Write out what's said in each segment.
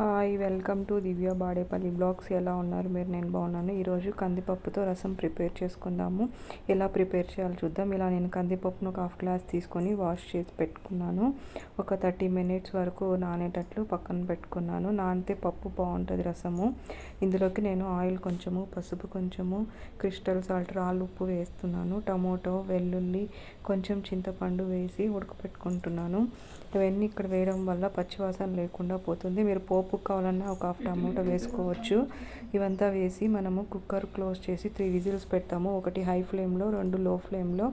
Hi welcome to Divya Badepalli blogs. ఎలా ఉన్నారు? మీరు నేను బాగున్నాను. ఈరోజు కందిపప్పుతో రసం ప్రిపేర్ చేసుకుందాము. ఎలా ప్రిపేర్ చేయాలో చూద్దాం. ఇలా నేను కందిపప్పును ఒక హాఫ్ గ్లాస్ తీసుకొని వాష్ చేసి పెట్టుకున్నాను. ఒక థర్టీ మినిట్స్ వరకు నానేటట్లు పక్కన పెట్టుకున్నాను. నానితే పప్పు బాగుంటుంది రసము. ఇందులోకి నేను ఆయిల్ కొంచెము పసుపు కొంచెము క్రిస్టల్ సాల్ట్ రాళ్ళు ఉప్పు వేస్తున్నాను. టమోటో వెల్లుల్లి కొంచెం చింతపండు వేసి ఉడకపెట్టుకుంటున్నాను. ఇవన్నీ ఇక్కడ వేయడం వల్ల పచ్చివాసన లేకుండా పోతుంది. మీరు పోపు కావాలన్నా ఒక హాఫ్ టమాటో వేసుకోవచ్చు. ఇవంతా వేసి మనము కుక్కర్ క్లోజ్ చేసి త్రీ విజిల్స్ పెడతాము. ఒకటి హై ఫ్లేమ్లో రెండు లో ఫ్లేమ్లో.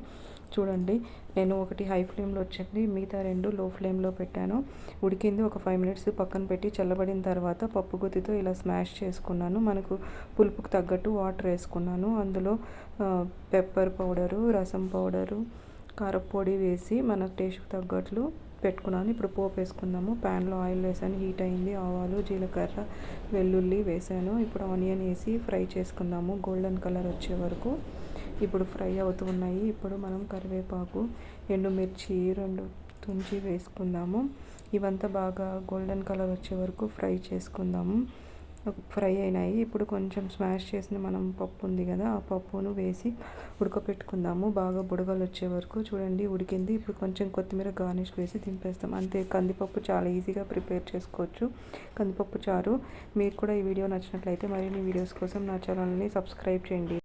చూడండి నేను ఒకటి హై ఫ్లేమ్లో వచ్చింది మిగతా రెండు లో ఫ్లేమ్లో పెట్టాను. ఉడికింది ఒక ఫైవ్ మినిట్స్ పక్కన పెట్టి చల్లబడిన తర్వాత పప్పు గుత్తితో ఇలా స్మాష్ చేసుకున్నాను. మనకు పులుపుకు తగ్గట్టు వాటర్ వేసుకున్నాను. అందులో పెప్పర్ పౌడరు రసం పౌడరు కారపొడి వేసి మనకు టేస్ట్కి తగ్గట్లు పెట్టుకున్నాను. ఇప్పుడు పోపు వేసుకుందాము. ప్యాన్లో ఆయిల్ వేసాను. హీట్ అయింది. ఆవాలు జీలకర్ర వెల్లుల్లి వేసాను. ఇప్పుడు ఆనియన్ వేసి ఫ్రై చేసుకుందాము. గోల్డెన్ కలర్ వచ్చే వరకు ఇప్పుడు ఫ్రై అవుతూ ఉన్నాయి. ఇప్పుడు మనం కరివేపాకు ఎండుమిర్చి రెండు తుంచి వేసుకుందాము. ఇవంతా బాగా గోల్డెన్ కలర్ వచ్చే వరకు ఫ్రై చేసుకుందాము. ఫ్రై అయినాయి. ఇప్పుడు కొంచెం స్మాష్ చేసిన మనం పప్పు ఉంది కదా ఆ పప్పును వేసి ఉడకపెట్టుకుందాము. బాగా బుడగలు వచ్చే వరకు చూడండి ఉడికింది. ఇప్పుడు కొంచెం కొత్తిమీర గార్నిష్ వేసి దింపేస్తాం. అంతే కందిపప్పు చాలా ఈజీగా ప్రిపేర్ చేసుకోవచ్చు. కందిపప్పు చారు. మీకు కూడా ఈ వీడియో నచ్చినట్లయితే మరిన్ని వీడియోస్ కోసం నా ఛానల్ని సబ్స్క్రైబ్ చేయండి.